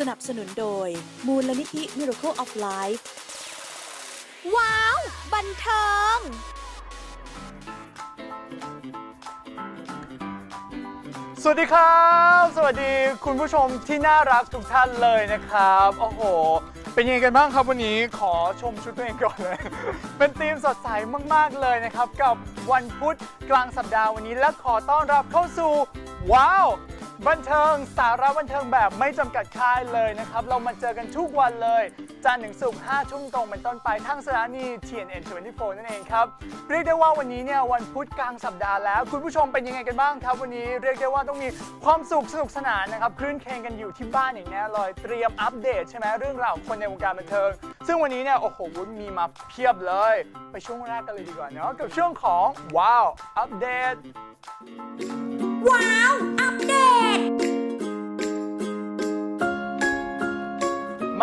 สนับสนุนโดย มูลนิธิ Miracle of Life ว้าว บันเทิง สวัสดีครับ สวัสดีคุณผู้ชมที่น่ารักทุกท่านเลยนะครับ โอ้โห เป็นยังไงกันบ้างครับวันนี้ขอชมชุดตัวเองก่อนเลย เป็นธีมสดใสมาก ๆ เลยนะครับ กับวันพุธกลางสัปดาห์วันนี้และขอต้อนรับเข้าสู่ ว้าว บันเทิงสาระบันเทิงแบบไม่จำกัดค่ายเลยนะครับ เรามาเจอกันทุกวันเลย จันทร์ถึงศุกร์5ทุ่มตรงเป็นต้นไปทั้งสถานี TNN 24นั่นเองครับ เรียกได้ว่าวันนี้เนี่ยวันพุธกลางสัปดาห์แล้ว คุณผู้ชมเป็นยังไงกันบ้างครับ วันนี้เรียกได้ว่าต้องมีความสุขสนุกสนานนะครับคลื่นเคงกันอยู่ที่บ้านอย่างแน่เลยเตรียมอัปเดตใช่ไหมเรื่องราวของคนในวงการบันเทิง ซึ่งวันนี้เนี่ยโอ้โหวุ้นมีมาเพียบเลย ไปช่วงแรกกันเลยดีกว่าเนาะกับช่วงของว้าวอัปเดต ว้าว อัปเดต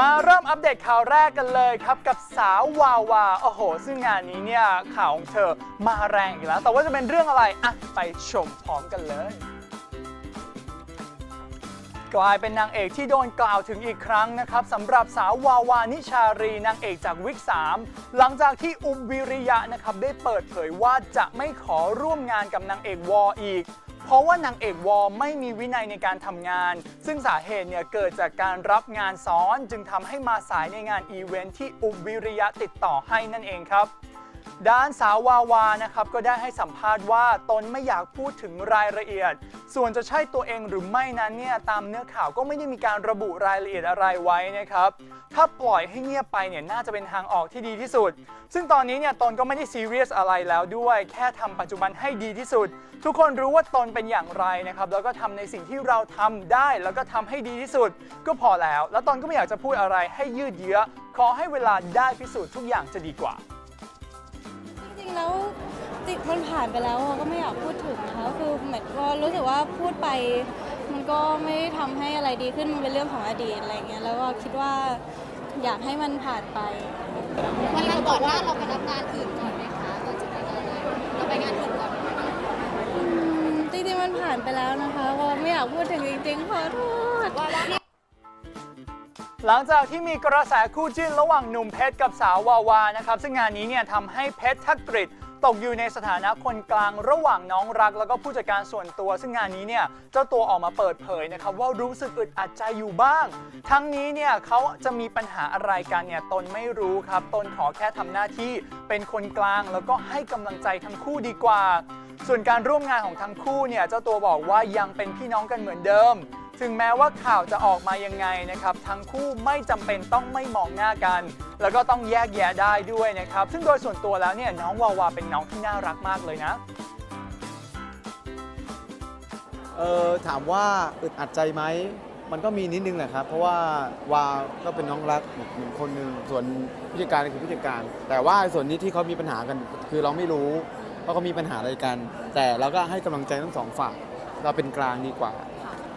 มาเริ่มอัปเดตข่าวแรกกันเลยครับกับสาววาวาโอ้โห ซึ่งงานนี้เนี่ยข่าวของเธอมาแรงอีกแล้ว แต่ว่าจะเป็นเรื่องอะไรอะไปชมพร้อมกันเลยกลายเป็นนางเอกที่โดนกล่าวถึงอีกครั้งนะครับสำหรับสาววาวานิชารีนางเอกจากวิก 3 หลังจากที่อุมวิริยะนะครับได้เปิดเผยว่าจะไม่ขอร่วมงานกับนางเอกวออีก เพราะว่านางเอกวอไม่มีวินัยในการทำงาน ซึ่งสาเหตุเนี่ยเกิดจากการรับงานซ้อน จึงทำให้มาสายในงานอีเวนท์ที่อุบวิริยะติดต่อให้นั่นเองครับ ด้านสาววาวานะครับก็ได้ให้สัมภาษณ์ว่าตนไม่อยากพูดถึงรายละเอียด ส่วนจะใช่ตัวเองหรือไม่นั้นเนี่ยตามเนื้อข่าวก็ไม่ได้มีการระบุรายละเอียดอะไรไว้นะครับถ้าปล่อยให้เงียบไปเนี่ยน่าจะเป็นทางออกที่ดีที่สุด ซึ่งตอนนี้เนี่ยตนก็ไม่ได้ซีเรียสอะไรแล้วด้วย แค่ทำปัจจุบันให้ดีที่สุด ทุกคนรู้ว่าตนเป็นอย่างไรนะครับแล้วก็ทำในสิ่งที่เราทำได้แล้วก็ทำให้ดีที่สุด ก็พอแล้ว แล้วตนก็ไม่อยากจะพูดอะไรให้ยืดเยื้อขอให้เวลาได้พิสูจน์ทุกอย่างจะดีกว่า ริงๆแล้วจิมันผ่านไปแล้วอะก็ไม่อยากพูดถึงนะคะคือเหมือนก็รู้สึกว่าพูดไป มันก็ไม่ได้ทำให้อะไรดีขึ้นมันเป็นเรื่องของอดีตอะไรเงี้ยแล้วก็คิดว่าอยากให้มันผ่านไป วันนั้นก่อนหน้าเราไปรับงานอื่นก่อนไหมคะก่อนจะไปงานอะไรเราไปงานอื่นก่อนไหมอืมจริงๆมันผ่านไปแล้วนะคะก็ไม่อยากพูดถึงจริงๆขอโทษ ว่าว่า หลังจากที่มีกระแสคู่จิ้นระหว่างหนุ่มเพชรกับสาววาวานะครับซึ่งงานนี้เนี่ยทำให้เพชรทักกฤษตกอยู่ในสถานะคนกลางระหว่างน้องรักแล้วก็ผู้จัดการส่วนตัว ซึ่งงานนี้เนี่ยเจ้าตัวออกมาเปิดเผยนะครับว่ารู้สึกอึดอัดใจอยู่บ้าง ทั้งนี้เนี่ยเขาจะมีปัญหาอะไรกันเนี่ยตนไม่รู้ครับ ตนขอแค่ทำหน้าที่เป็นคนกลางแล้วก็ให้กำลังใจทั้งคู่ดีกว่า ส่วนการร่วมงานของทั้งคู่เนี่ยเจ้าตัวบอกว่ายังเป็นพี่น้องกันเหมือนเดิม ถึงแม้ว่าข่าวจะออกมายังไงนะครับ ทั้งคู่ไม่จำเป็นต้องไม่มองหน้ากัน แล้วก็ต้องแยกแยะได้ด้วยนะครับ ซึ่งโดยส่วนตัวแล้วเนี่ยน้องวาวาเป็นน้องที่น่ารักมากเลยนะ เออถามว่าอึดอัดใจไหมมันก็มีนิดนึงแหละครับ เพราะว่าวาก็เป็นน้องรักเหมือนคนหนึ่งส่วนผู้จัดการคือผู้จัดการ แต่ว่าส่วนนี้ที่เขามีปัญหากัน คือเราไม่รู้ว่าเขามีปัญหาอะไรกัน แต่เราก็ให้กำลังใจทั้งสองฝ่ายเราเป็นกลางดีกว่า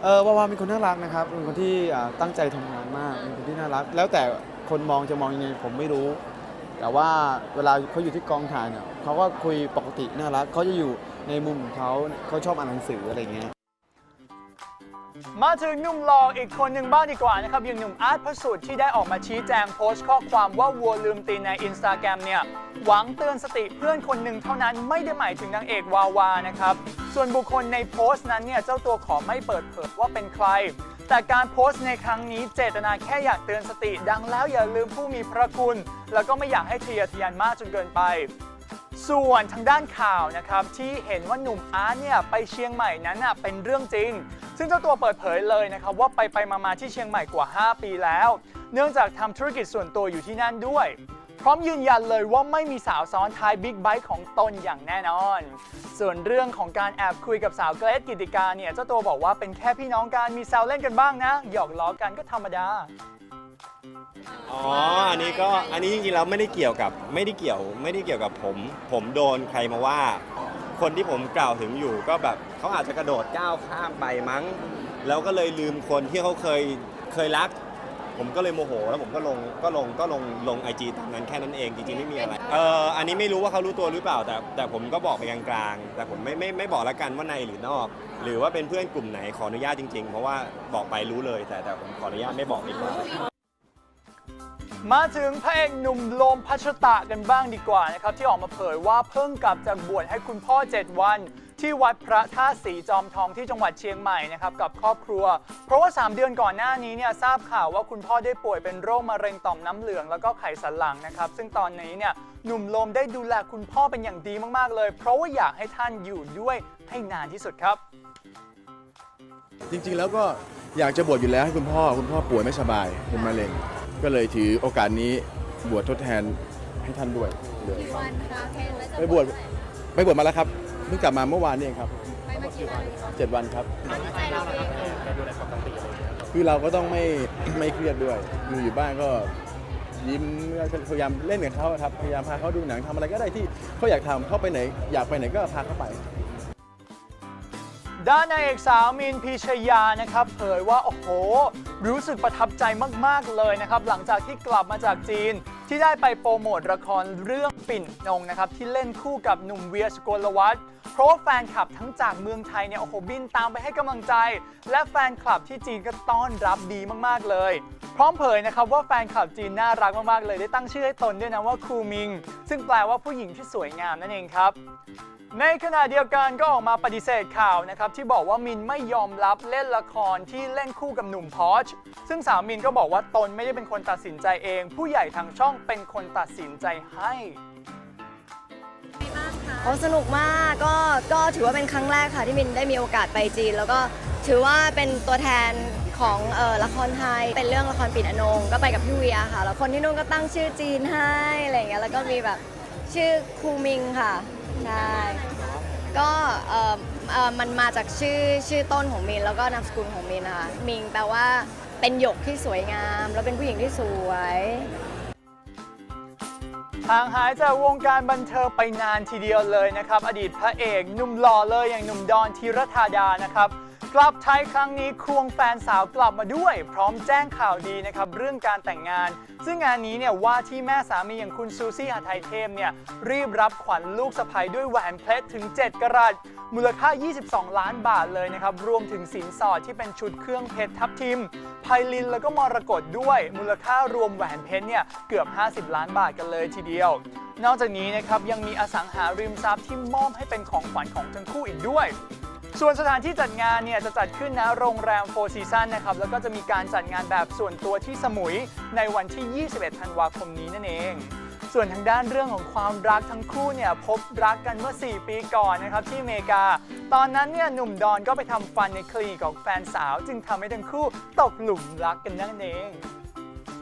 เออวาวาเป็นคนน่ารักนะครับเป็นคนที่อ่าตั้งใจทำงานมากเป็นคนที่น่ารัก แล้วแต่คนมองจะมองยังไงผมไม่รู้ แต่ว่าเวลาเขาอยู่ที่กองถ่ายเนี่ยเขาก็คุยปกติน่ารักเขาจะอยู่ในมุมของเขาเขาชอบอ่านหนังสืออะไรเงี้ย มาถึงหนุ่มหล่ออีกคนหนึ่งบ้างดีกว่านะครับอย่างหนุ่มอาร์ตพระสุทธิ์ที่ได้ออกมาชี้แจงโพสต์ข้อความว่าวัวลืมตีนในอินสตาแกรมเนี่ยหวังเตือนสติเพื่อนคนหนึ่งเท่านั้นไม่ได้หมายถึงนางเอกวาวานะครับส่วนบุคคลในโพสต์นั้นเนี่ยเจ้าตัวขอไม่เปิดเผยว่าเป็นใคร แต่การโพสต์ในครั้งนี้เจตนาแค่อยากเตือนสติ ดังแล้วอย่าลืมผู้มีพระคุณ แล้วก็ไม่อยากให้เทะเยทะยานมากจนเกินไป ส่วนทางด้านข่าวนะครับที่เห็นว่าหนุ่มอาร์ตเนี่ยไปเชียงใหม่นั้นน่ะเป็นเรื่องจริง ซึ่งเจ้าตัวเปิดเผยเลยนะครับว่าไปไปมามาที่เชียงใหม่กว่า 5 ปีแล้ว เนื่องจากทำธุรกิจส่วนตัวอยู่ที่นั่นด้วย พร้อมยืนยันเลยว่าไม่มีสาวซ้อนท้ายบิ๊กไบค์ของตนอย่างแน่นอน ส่วนเรื่องของการแอบคุยกับสาวเกรซกิติกาเนี่ยเจ้าตัวบอกว่าเป็นแค่พี่น้องกันมีแซวเล่นกันบ้างนะหยอกล้อกันก็ธรรมดา อ๋อ อันนี้ก็ อันนี้จริงๆแล้วไม่ได้เกี่ยวกับ ไม่ได้เกี่ยว ไม่ได้เกี่ยวกับผม ผมโดนใครมาว่า คนที่ผมกล่าวถึงอยู่ก็แบบเขาอาจจะกระโดดก้าวข้ามไปมั้ง แล้วก็เลยลืมคนที่เขาเคย เคยรัก ผมก็เลยโมโห แล้วผมก็ลง ก็ลง ก็ลง ลงไอจีตามนั้นแค่นั้นเอง จริงๆไม่มีอะไร เอออันนี้ไม่รู้ว่าเขารู้ตัวหรือเปล่า แต่ แต่ผมก็บอกไปกลางๆ แต่ผมไม่ ไม่ ไม่บอกแล้วกันว่าในหรือนอก หรือว่าเป็นเพื่อนกลุ่มไหน ขออนุญาตจริง ๆ เพราะว่าบอกไปรู้เลย แต่แต่ผมขออนุญาตไม่บอกดีกว่า มาถึงพระเอกหนุ่มโลมพัชตะกันบ้างดีกว่านะครับ ที่ออกมาเผยว่าเพิ่งกลับจากบวชให้คุณพ่อ 7 วัน ที่วัดพระธาตุสีจอมทองที่จังหวัดเชียงใหม่นะครับกับครอบครัว เพราะว่า 3 เดือนก่อนหน้านี้เนี่ยทราบข่าวว่าคุณพ่อได้ป่วยเป็นโรคมะเร็งต่อมน้ำเหลืองแล้วก็ไขสันหลังนะครับ ซึ่งตอนนี้เนี่ยหนุ่มโลมได้ดูแลคุณพ่อเป็นอย่างดีมากๆเลย เพราะว่าอยากให้ท่านอยู่ด้วยให้นานที่สุดครับ จริงๆแล้วก็อยากจะบวชอยู่แล้วให้คุณพ่อคุณพ่อป่วยไม่สบายเป็นมะเร็ง ก็เลยถือโอกาสนี้บวชทดแทนให้ท่านด้วยเลยกี่วันคะเคนแล้วจะไปบวชไปบวชมาแล้วครับเพิ่งกลับมาเมื่อวานนี่เองครับไปมากี่วันเจ็ดวันครับความใจเราเองคือเราก็ต้องไม่ ไม่เครียดด้วยมืออยู่บ้านก็ยิ้มพยายามเล่นกับเขาครับพยายามพาเขาดูหนังทำอะไรก็ได้ที่เขาอยากทำเขาไปไหน อยากไปไหนก็พาเขาไป ด้านนางเอกสาวมีนพีชยานะครับเผยว่า โอ้โห รู้สึกประทับใจมาก ๆ เลยนะครับ หลังจากที่กลับมาจากจีน ที่ได้ไปโปรโมทละครเรื่องปิ่นนงนะครับ ที่เล่นคู่กับหนุ่มเวียสกลวัฒน์เพราะว่าแฟนคลับทั้งจากเมืองไทยเนี่ยโอ้โหบินตามไปให้กำลังใจ และแฟนคลับที่จีนก็ต้อนรับดีมากๆเลย พร้อมเผยนะครับว่าแฟนคลับจีนน่ารักมากๆเลย ได้ตั้งชื่อให้ตนด้วยนะว่าคูมิง ซึ่งแปลว่าผู้หญิงที่สวยงามนั่นเองครับในขณะเดียวกันก็ออกมาปฏิเสธข่าวนะครับที่บอกว่ามินไม่ยอมรับเล่นละครที่เล่นคู่กับหนุ่มพอชซึ่งสาวมินก็บอกว่าตนไม่ได้เป็นคนตัดสินใจเอง ผู้ใหญ่ทางช่องเป็นคนตัดสินใจให้ โอ้สนุกมาก ก็ก็ถือว่าเป็นครั้งแรกค่ะที่มินได้มีโอกาสไปจีน แล้วก็ถือว่าเป็นตัวแทนของเออละครไทย เป็นเรื่องละครปิดอนง ก็ไปกับพี่เวียค่ะ แล้วคนที่นู่นก็ตั้งชื่อจีนให้อะไรอย่างเงี้ยแล้วก็มีแบบชื่อคูมิงค่ะใช่ก็เออเออมันมาจากชื่อชื่อต้นของมินแล้วก็นามสกุลของมินนะคะมิงแปลว่าเป็นหยกที่สวยงาม แล้วเป็นผู้หญิงที่สวย ห่างหายจากวงการบันเทิงไปนานทีเดียวเลยนะครับ อดีตพระเอกหนุ่มหล่อเลยอย่างหนุ่มดอนธีรธาดานะครับ กลับไทยครั้งนี้ควงแฟนสาวกลับมาด้วย พร้อมแจ้งข่าวดีนะครับเรื่องการแต่งงาน ซึ่งงานนี้เนี่ยว่าที่แม่สามีอย่างคุณซูซี่หาไทยเทมเนี่ยรีบรับขวัญลูกสะใภ้ด้วยแหวนเพชรถึง 7กรัตมูลค่า 22 ล้านบาทเลยนะครับ รวมถึงสินสอดที่เป็นชุดเครื่องเพชรทับทิมไพลินแล้วก็มรกตด้วย มูลค่ารวมแหวนเพชรเนี่ยเกือบ 50 ล้านบาทกันเลยทีเดียวนอกจากนี้นะครับยังมีอสังหาริมทรัพย์ที่มอบให้เป็นของขวัญของทั้งคู่อีกด้วย ส่วนสถานที่จัดงานเนี่ยจะจัดขึ้นณโรงแรมโฟร์ซีซันนะครับ แล้วก็จะมีการจัดงานแบบส่วนตัวที่สมุยในวันที่ 21 ธันวาคมนี้นั่นเอง ส่วนทางด้านเรื่องของความรักทั้งคู่เนี่ยพบรักกันเมื่อ 4 ปีก่อนนะครับที่อเมริกา ตอนนั้นเนี่ยหนุ่มดอนก็ไปทำฟันในคลินิกของแฟนสาว จึงทำให้ทั้งคู่ตกหลุมรักกันนั่นเอง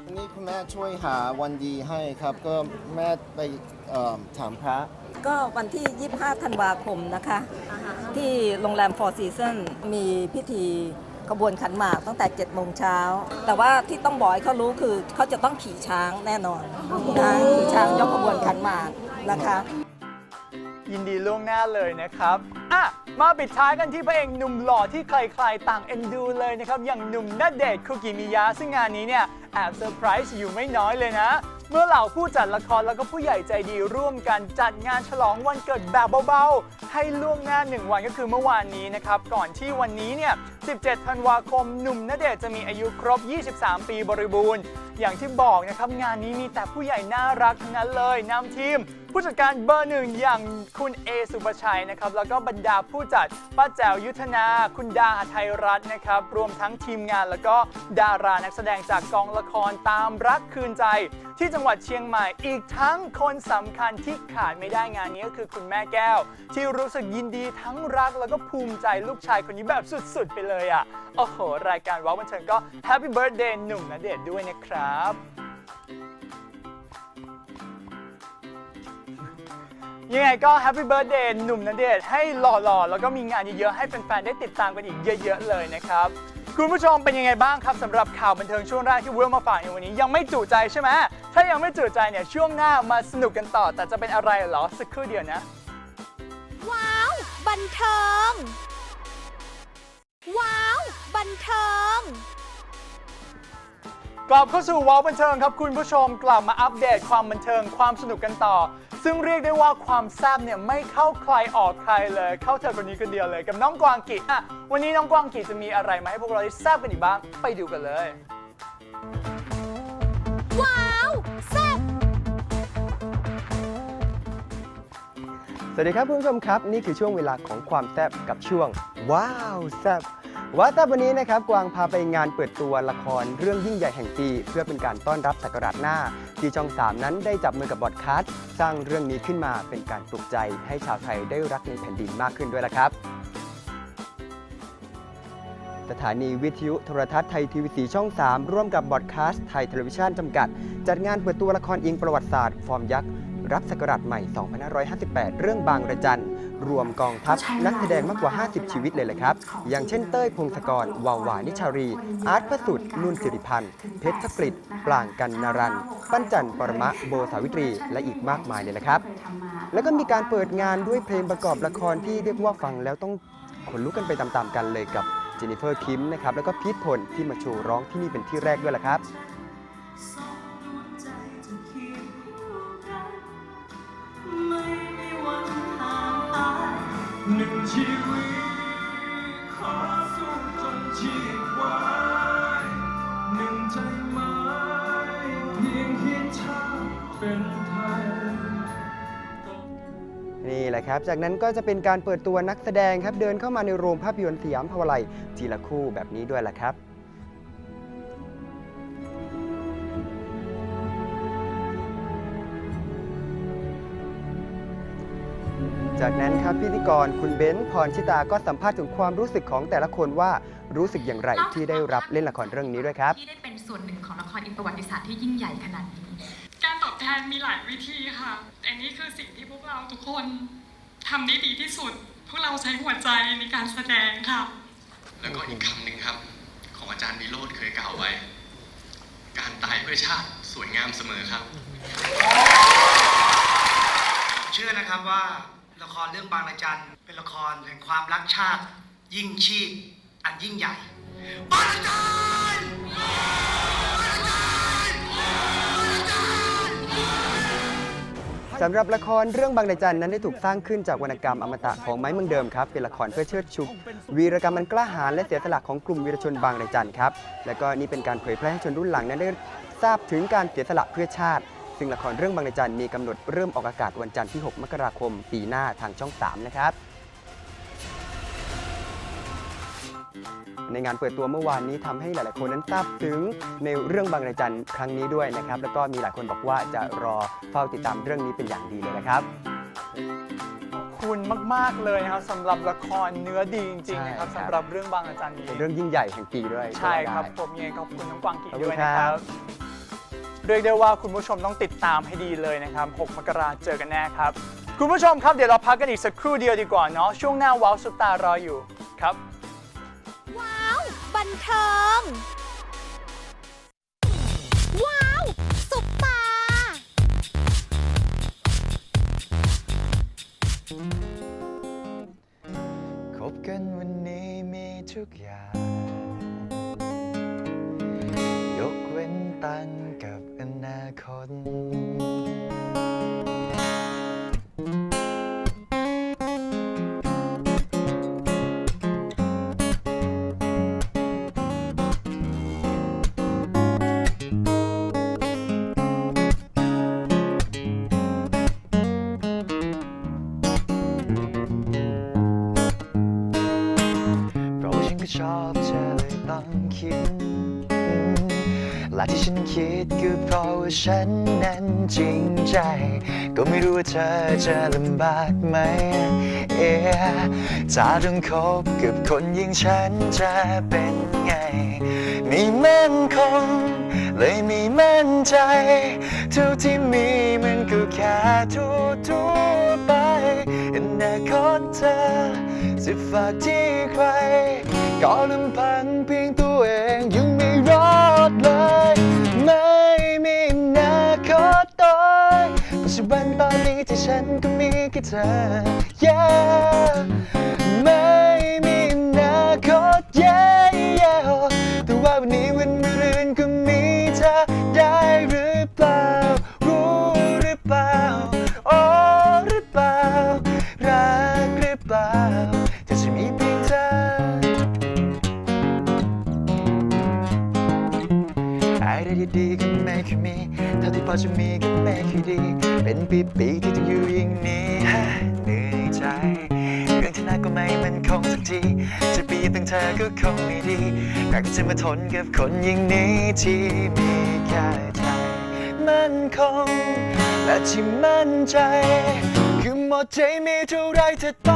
วันนี้คุณแม่ช่วยหาวันดีให้ครับ ก็แม่ไปเอ่อถามพระก็วันที่ 25 ธันวาคมนะคะ ที่โรงแรม Four Seasons มีพิธีขบวนขันหมากตั้งแต่7โมงเช้า แต่ว่าที่ต้องบอกให้เขารู้คือเขาจะต้องขี่ช้างแน่นอนนะขี่ช้างยกขบวนขันหมากนะคะ ยินดีล่วงหน้าเลยนะครับ อะ มาปิดท้ายกันที่พระเอกหนุ่มหล่อที่ใครๆต่างเอ็นดูเลยนะครับ อย่างหนุ่มณเดชน์คุกิมิยะซึ่งงานนี้เนี่ยแอบเซอร์ไพรส์อยู่ไม่น้อยเลยนะ เมื่อเหล่าผู้จัดละครแล้วก็ผู้ใหญ่ใจดีร่วมกันจัดงานฉลองวันเกิดแบบเบาๆ ให้ล่วงหน้า 1 วันก็คือเมื่อวานนี้นะครับ ก่อนที่วันนี้เนี่ย 17 ธันวาคม หนุ่มณเดชน์จะมีอายุครบ 23 ปีบริบูรณ์ อย่างที่บอกนะครับ งานนี้มีแต่ผู้ใหญ่น่ารักทั้งนั้นเลยนำทีม ผู้จัดการเบอร์หนึ่งอย่างคุณเอสุปชัยนะครับแล้วก็บรรดาผู้จัดป้าแจ๋วยุทธนา คุณดาหไทยรัฐนะครับรวมทั้งทีมงานแล้วก็ดารานักแสดงจากกองละครตามรักคืนใจ ที่จังหวัดเชียงใหม่อีกทั้งคนสำคัญที่ขาดไม่ได้งานนี้ก็คือคุณแม่แก้ว ที่รู้สึกยินดีทั้งรักแล้วก็ภูมิใจลูกชายคนนี้แบบสุดๆ ไปเลยอะโอ้โหรายการว้าวบันเทิงก็แฮปปี้เบิร์ดเดย์หนุ่มณเดชด้วยนะครับ ยังไงก็แฮปปี้เบิร์ดเดย์หนุ่มณเดชน์ให้หล่อๆ แล้วก็มีงานเยอะๆ ให้แฟนๆ ได้ติดตามกันอีกเยอะๆ เลยนะครับ คุณผู้ชมเป็นยังไงบ้างครับสำหรับข่าวบันเทิงช่วงแรกที่เวิร์มาฝากในวันนี้ยังไม่จุใจใช่ไหมถ้ายังไม่จุใจเนี่ยช่วงหน้ามาสนุกกันต่อ แต่จะเป็นอะไรเหรอสักครู่เดียวนะ ว้าว บันเทิง ว้าว บันเทิง กลับเข้าสู่ว้าวบันเทิงครับคุณผู้ชมกลับมาอัปเดตความบันเทิงความสนุกกันต่อ ซึ่งเรียกได้ว่าความแซ่บเนี่ยไม่เข้าใครออกใครเลย เข้าเธอคนนี้คนเดียวเลยกับน้องกวางกิอะวันนี้น้องกวางกิจะมีอะไรมาให้พวกเราได้แซ่บกันอีกบ้างไปดูกันเลย ว้าวแซ่บสวัสดีครับคุณผู้ชมครับ นี่คือช่วงเวลาของความแซ่บกับช่วง ว้าวแซ่บ ว้าแซ่วันนี้นะครับกวางพาไปงานเปิดตัวละครเรื่องยิ่งใหญ่แห่งปี เพื่อเป็นการต้อนรับศักราชหน้า ที่ช่อง 3 นั้นได้จับมือกับบอดคาสสร้างเรื่องนี้ขึ้นมาเป็นการปลุกใจให้ชาวไทยได้รักในแผ่นดินมากขึ้นด้วยละครับ สถานีวิทยุโทรทัศน์ไทยทีวีสีช่อง 3 ร่วมกับบอดคาสต์ไทยเทเลวิชันจำกัด จัดงานเปิดตัวละครอิงประวัติศาสตร์ ฟอร์มยักษ์รับศักราชใหม่ 2558 เรื่องบางระจันร วมกองทัพนักแสดงมากกว่า 50 ชีวิตเลยแหละครับ อย่างเช่นเต้ยพงศกร วาวานิชารี อาร์ตพระสุดนุ่นสิริพันธ์ เพชรธกฤษปลางกันนารัน ปั้นจันปรมะโบสาวิตรี และอีกมากมายเลยนะครับ แล้วก็มีการเปิดงานด้วยเพลงประกอบละครที่เรียกว่าฟังแล้วต้องขนลุกกันไปตามๆกันเลยกับเจนนิเฟอร์คิมนะครับแล้วก็พีทพลที่มาโชว์ร้องที่นี่เป็นที่แรกด้วยล่ะครับ หนึ่งชีวิตขอสู้จนชีพวายหนึ่งใจไม้เพียงคิดชาติเป็นไทย นี่แหละครับ จากนั้นก็จะเป็นการเปิดตัวนักแสดงครับ เดินเข้ามาในโรงภาพยนตร์สยามพาวไลทีละคู่แบบนี้ด้วยแหละครับ จากนั้นครับพิธีกรคุณเบนซ์พรชิตาก็สัมภาษณ์ถึงความรู้สึกของแต่ละคนว่ารู้สึกอย่างไรที่ได้รับเล่นละครเรื่องนี้ด้วยครับ ที่ได้เป็นส่วนหนึ่งของละครอินประวัติศาสตร์ที่ยิ่งใหญ่ขนาดนี้ การตอบแทนมีหลายวิธีค่ะแต่นี่คือสิ่งที่พวกเราทุกคนทำได้ดีที่สุด พวกเราใช้หัวใจในการแสดงค่ะ แล้วก็อีกคำหนึ่งครับ ของอาจารย์วิโรธเคยกล่าวไว้ การตายเพื่อชาติสวยงามเสมอครับ เชื่อนะครับว่า ละครเรื่องบางระจันเป็นละครแห่งความรักชาติ ยิ่งชีพอันยิ่งใหญ่ บางระจันสำหรับละครเรื่องบางระจันนั้นได้ถูกสร้างขึ้นจากวรรณกรรมอมตะของไม้เมืองเดิมครับเป็นละครเพื่อเชิดชูวีรกรรมมันกล้าหาญและเสียสละของกลุ่มวีรชนบางระจันครับและก็นี่เป็นการเผยแพร่ให้ชนรุ่นหลังนั้นได้ทราบถึงการเสียสละเพื่อชาติ ซึ่งละครเรื่องบางระจันมีกำหนดเริ่มออกอากาศวันจันทร์ที่ 6 มกราคม ปีหน้าทางช่อง 3 นะครับ ในงานเปิดตัวเมื่อวานนี้ทำให้หลาย ๆ คนนั้นทราบถึงในเรื่องบางระจันครั้งนี้ด้วยนะครับ แล้วก็มีหลายคนบอกว่าจะรอเฝ้าติดตามเรื่องนี้เป็นอย่างดีเลยนะครับขอบคุณมาก ๆ เลยนะครับสำหรับละครเนื้อดีจริง ๆ นะครับใช่ครับสำหรับเรื่องบางอาจารย์นี้เป็นเรื่องยิ่งใหญ่แห่งปีด้วย ใช่ครับก็ว่าได้ผมยังไงขอบคุณน้องกวางกีขอบคุณด้วยนะคครัรับบ เรียกได้ว่าคุณผู้ชมต้องติดตามให้ดีเลยนะครับ 6 มกราเจอกันแน่ครับ คุณผู้ชมครับเดี๋ยวเราพักกันอีกสักครู่เดียวดีกว่าเนาะช่วงหน้าว้าวสุดตารออยู่ครับ ว้าว บันเทิง ว้าวสุปตา คบกันวันนี้มีทุกอย่าง ยกเว้นตังค์กับอ น และที่ฉันคิดก็เพราะว่าฉันนั้นจริงใจ ก็ไม่รู้ว่าเธอจะลำบากไหม เอ๊ะต้องคบกับคนอย่างฉันจะเป็นไง ไม่มั่นคง เลยไม่มั่นใจ เท่าที่มีมันก็แค่ทั่วทั่วไปอนาคตเธอจะฝากที่ใคร ก็ลำพังเพียงตัวเอง ที่ฉันก็มีแค่เธอ yeah ปีที่ต้องอยู่อย่างนี้ฮะเหนื่อยใจ เรื่องที่น่าก็ไม่มันคงสักทีจะปีตั้งเธอก็คงไม่ดีอยากจะมาทนกับคนอย่างนี้ที่มีแค่ใจ มั่นคงและที่มั่นใจ คือหมดใจมีเท่าไรเธอไป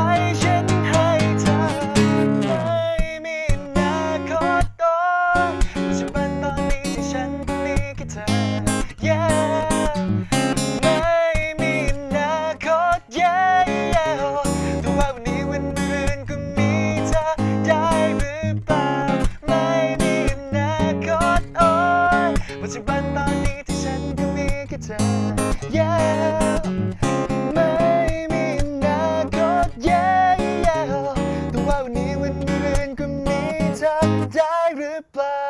เธอ yeah ไม่มีอนาคต yeah yeah แต่ว่าวันนี้วันมะรืนก็มีเธอได้หรือเปล่า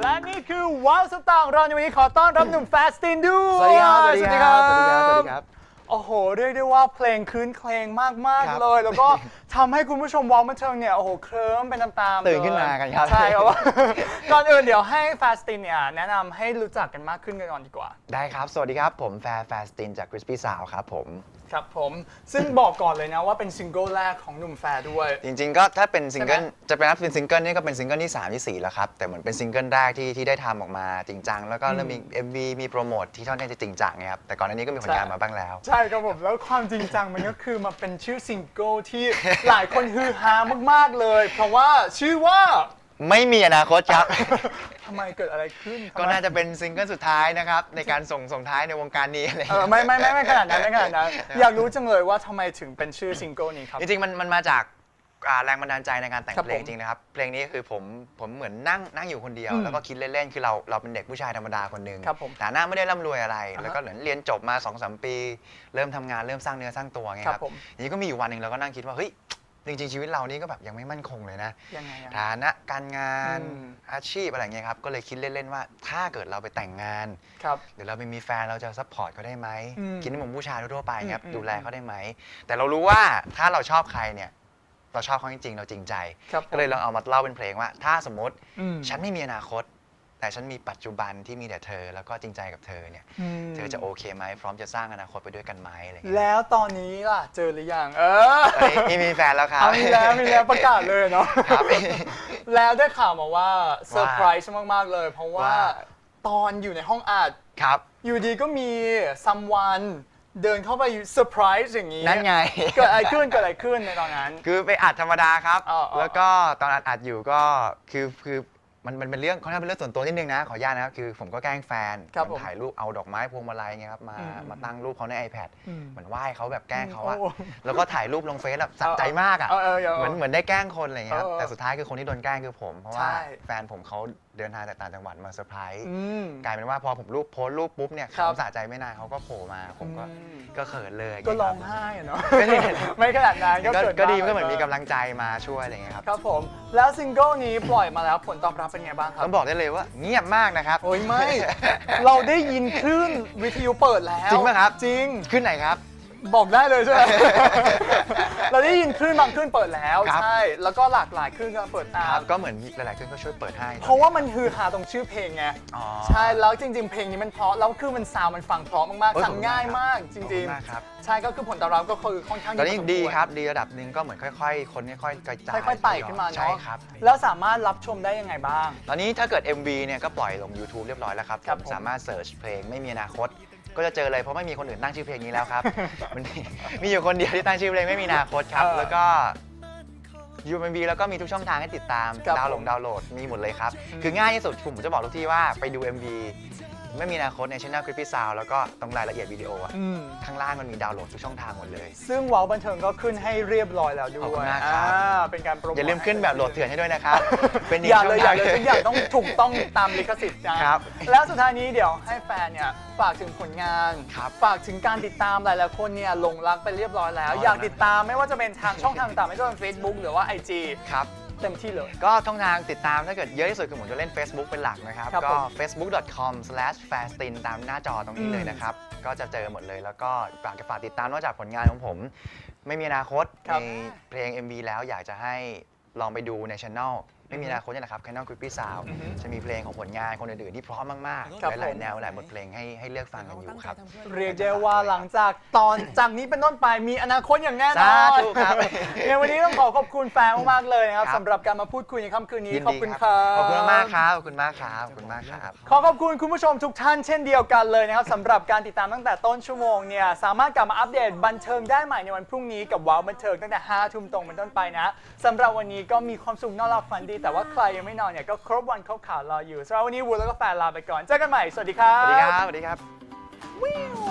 และนี่คือว้าวสตาร์ของเราในวันนี้ขอต้อนรับหนุ่มแฟสตินด้วยสวัสดีครับสวัสดีครับสวัสดีครับ สวัสดีครับ โอ้โห เรียกได้ว่าเพลงคืนเพลงมาก ครับ ๆ เลย แล้วก็ ทำให้คุณผู้ชมว้าวบันเทิงเนี่ย โอ้โห เคลิ้มเป็นตามๆตื่นขึ้นมากันครับ ใช่ครับ ก่อนอื่นเดี๋ยวให้แฟสตินเนี่ยแนะนำให้รู้จักกันมากขึ้นกันก่อนดีกว่า ได้ครับ สวัสดีครับ ผมแฟร์แฟสตินจาก Crispy Sound ครับผม ครับผม ซึ่งบอกก่อนเลยนะว่าเป็นซิงเกิลแรกของหนุ่มแฟร์ด้วย จริงๆ ก็ถ้าเป็นซิงเกิลใช่ไหมจะเป็นนับเป็นซิงเกิลนี่ก็เป็นซิงเกิลที่3ที่4แล้วครับ แต่เหมือนเป็นซิงเกิลแรกที่ที่ได้ทำออกมาจริงจังแล้วก็เริ่มมี MV มีโปรโมทที่ท่อนข้างจะจริงจังไงครับแต่ก่อนหน้านี้ก็มีผลงานมาบ้างแล้ว ใช่ครับผมแล้วความจริงจังมันก็คือมาเป็นชื่อซิงเกิลที่หลายคนฮือฮามากๆเลย เพราะว่าชื่อว่า ไม่มีอนาคตครับ ทำไมเกิดอะไรขึ้นก็น่าจะเป็นซิงเกิลสุดท้ายนะครับ ในการส่งส่งท้ายในวงการนี้อะไรเออไม่ไม่ไม่ไม่ขนาดนั้นไม่ขนาดนั้น อยากรู้จังเลยว่าทำไมถึงเป็นชื่อซิงเกิลนี้ครับ จริงๆมันมันมาจากอ่าแรงบันดาลใจในการแต่งครับเพลงผมจริงนะครับ เพลงนี้คือผมผมเหมือนนั่งนั่งอยู่คนเดียว อืมแล้วก็คิดเล่นๆ คือเราเราเป็นเด็กผู้ชายธรรมดาคนหนึ่งครับผมฐานะไม่ได้ร่ำรวยอะไร อ่าฮะแล้วก็เหมือนเรียนจบมา2อสปี เริ่มทำงานเริ่มสร้างเนื้อสร้างตัวไงคครัรับบผม ทีนี้ก็มีอยู่วันหนึ่งเราก็นั่งคิดว่าเฮ้ย จริงๆชีวิตเรานี่ก็แบบยังไม่มั่นคงเลยนะ ยังไงอะ ฐานะการงานอืม อาชีพอะไรเงี้ยครับ ก็เลยคิดเล่นๆว่าถ้าเกิดเราไปแต่งงาน ครับ หรือเราไปมีแฟนเราจะซัพพอร์ตเขาได้ไหมอืมกินในมุมผู้ชายทั่วๆไปครับอืมดูแลเขาได้ไหม แต่เรารู้ว่าถ้าเราชอบใครเนี่ยเราชอบเขาจริงๆ เราจริงใจ ครับผม ก็เลยลองเอามาเล่าเป็นเพลงว่า ถ้าสมมติอืม ฉันไม่มีอนาคต แต่ฉันมีปัจจุบันที่มีแต่เธอ แล้วก็จริงใจกับเธอเนี่ย อืมเธอจะโอเคไหมพร้อมจะสร้างอนาคตไปด้วยกันไหมอะไรเงี้ยแล้วตอนนี้ล่ะ เจอหรือยังเออตอนนี้มีแฟนแล้วครับ เอามีแล้วมีแล้วประกาศเลยเนาะครับ แล้วได้ข่าวมาว่าเซอร์ไพรส์มาก ๆ เลย เพราะว่าว่า ตอนอยู่ในห้องอัด ครับ อยู่ดีก็มี someone เดินเข้าไปเซอร์ไพรส์อย่างนี้นั่นไง เกิดอะไรขึ้นเกิดอะไรขึ้นในตอนนั้น คือไปอัดธรรมดาครับ อ๋ออ๋อแล้วก็ตอนอัดอัดอยู่ก็คือคือ มันมันเป็นเรื่องค่อนข้างเป็นเรื่องส่วนตัวนิดนึงนะขออนุญาตนะครับคือผมก็แกล้งแฟนครับเหมือนผมถ่ายรูปเอาดอกไม้พวงมาลัยเงี้ยครับมาอืมมาตั้งรูปเขาใน iPad อืมเหมือนไหว้เขาแบบแกล้งเขาอะโอ้แล้วก็ถ่ายรูปลงเฟซแบบสะใจมากอะเออเออเออเหมือนเหมือนได้แกล้งคนอะไรเงี้ยครับเออแต่สุดท้ายคือคนที่โดนแกล้งคือผม เพราะว่าใช่ แฟนผมเขาเดินทางจากต่างจังหวัดมาเซอร์ไพรส์อืม กลายเป็นว่าพอผมรูปโพสต์รูปปุ๊บเนี่ยครับ เขาสะใจไม่นานเขาก็โผล่มา ผมก็อืมก็เขินเลยก็เงี้ยร้คองบไห้อะเนาะไม่ได้ไม่ขนาดนั้นก็ก็เกิดก็ดีบ้างก็เหมือนมีกำลังใจมาช่วยอะไรเงี้ยครับ ครับผม แล้วซิงเกิลนี้ปล่อยมาแล้วผลตอบรับเป็นไงบ้างครับ ต้องบอกได้เลยว่าเงียบมากนะครับ โอ้ยไม่ เราได้ยินคลื่นวิทยุเปิดแล้ว จริงป่ะครับ จริง ขึ้นไหนครับ บอกได้เลยใช่ไหม เราได้ยินคลื่นบางคลื่นเปิดแล้วครับ ใช่ แล้วก็หลากหลายคลื่นก็เปิดตาครัมบก็เหมือนหลายๆคนก็ช่วยเปิดให้เพราะว่ามันฮือฮาตรงชื่อเพลงไง อ๋อ ใช่ แล้วจริง ๆ เพลงนี้มันเพราะ แล้วคือมันซาวด์มันฟังเพราะมากโอ้ยๆฟังง่ายมากจขอบคุริงณมากครับ ๆ ใช่ ก็คือผลตอบรับก็คือค่อนข้างตอนนี้พสมวดีครับดีระดับหนึ่งก็เหมือนค่อย ๆ คนค่อยๆกระจายค่อยๆไต่ขึ้นมาใช่เนาะ ครับ แล้วสามารถรับชมได้ยังไงบ้าง ตอนนี้ถ้าเกิด MV เนี่ยก็ปล่อยลง YouTube เรียบร้อยแล้วครับครับผมผมสามารถเสิร์ชเพลงไม่มีอนาคต ก็จะเจอเลยเพราะไม่มีคนอื่นตั้งชื่อเพลงนี้แล้วครับ มันมีมีอยู่คนเดียวที่ตั้งชื่อเพลงไม่มีอนาคตครับ เออแล้วก็ยูเอ็มวีแล้วก็มีทุกช่องทางให้ติดตามครับดาวน์โหลผดมดาวน์โหลดมีหมดเลยครับอืมคือง่ายที่สุดผมจะบอกทุกที่ว่าไปดู MV ไม่มีอนาคตในช่อง Creepy Sound แล้วก็ตรงรายละเอียดวิดีโออะอืม ข้างล่างมันมีดาวน์โหลดทุกช่องทางหมดเลย ซึ่งว้าวบันเทิงก็ขึ้นให้เรียบร้อยแล้วด้วขอบคุณยมากครับ อ่าเป็นการโปรโมทอย่าลืมขึ้นแบบโหลดเถื่อนให้ด้วยนะครับ เป็นอีกอย่าช่เลองยอย่าทาง เลยทุกอย่างต้องถูกต้องตามลิขสิทธิ์นะครับแล้วสุดท้ายนี้เดี๋ยวให้แฟนเนี่ยฝากถึงผลงานครับฝากถึงการติดตามหลายๆคนเนี่ยหลงรักไปเรียบร้อยแล้วอ๋ออยากติดตามไม่ว่าจะเป็นทางช่องทางต่างๆไม่ว่าจะเป็น Facebook หรือว่า IG ครับ เต็มที่เลย ก็ช่องทางติดตามถ้าเกิดเยอะที่สุดคือผมจะเล่น Facebook เป็นหลักนะครับ ครับก็ ผม facebook.com/fastin ตามหน้าจอตรงนี้อืมเลยนะครับ ก็จะเจอหมดเลยแล้วก็ฝากฝากติดตามนอกจากผลงานของผม ไม่มีอนาคตครัในบเพลง MV แล้วอยากจะให้ลองไปดูในช anel ไม่มีอนาคตนี่แหละครับ Canon Creepy Sound อือฮึจะมีเพลงของผลงานคนอื่นๆที่เพร้อมมากครับๆหลายผมๆแนวหลายบทเพลงให้ให้เลือกฟังกันอยู่ครับ เรียกได้ว่าหลังจากตอนจากนี้เป็นต้นไปมีอนาคตอย่างแน่นอนสาธุครับเนี่ยวันนี้ต้องขอขอบคุณแฟนมากๆเลยนะครับครับ สำหรับการมาพูดคุยในค่ำคืนนี้ยินขอบดีคุณคครัรับขอบคุณมากๆครับ ขอบคุณมากครับ ขอบคุณมากครับ ขอขอบคุณคุณผู้ชมทุกท่านเช่นเดียวกันเลยนะครับสำหรับการติดตามตั้งแต่ต้นชั่วโมงเนี่ยสามารถกลับมาอัปเดตบันเทิงได้ใหม่ในวันพรุ่งนี้กับว้าวบันเทิงตั้งแต่5ทุ่มตรงเป็นต้นไปนะสำหรับวันนี้ก็มีความสุขนอนหลับฝันดีแต่ว่าใครยังไม่นอนเนี่ยก็ครบวันครบข่าวรออยู่สำหรับวันนี้วูแล้วก็แฟนลาไปก่อน เจอกันใหม่ สวัสดีครับ สวัสดีครับ สวัสดีครับวิว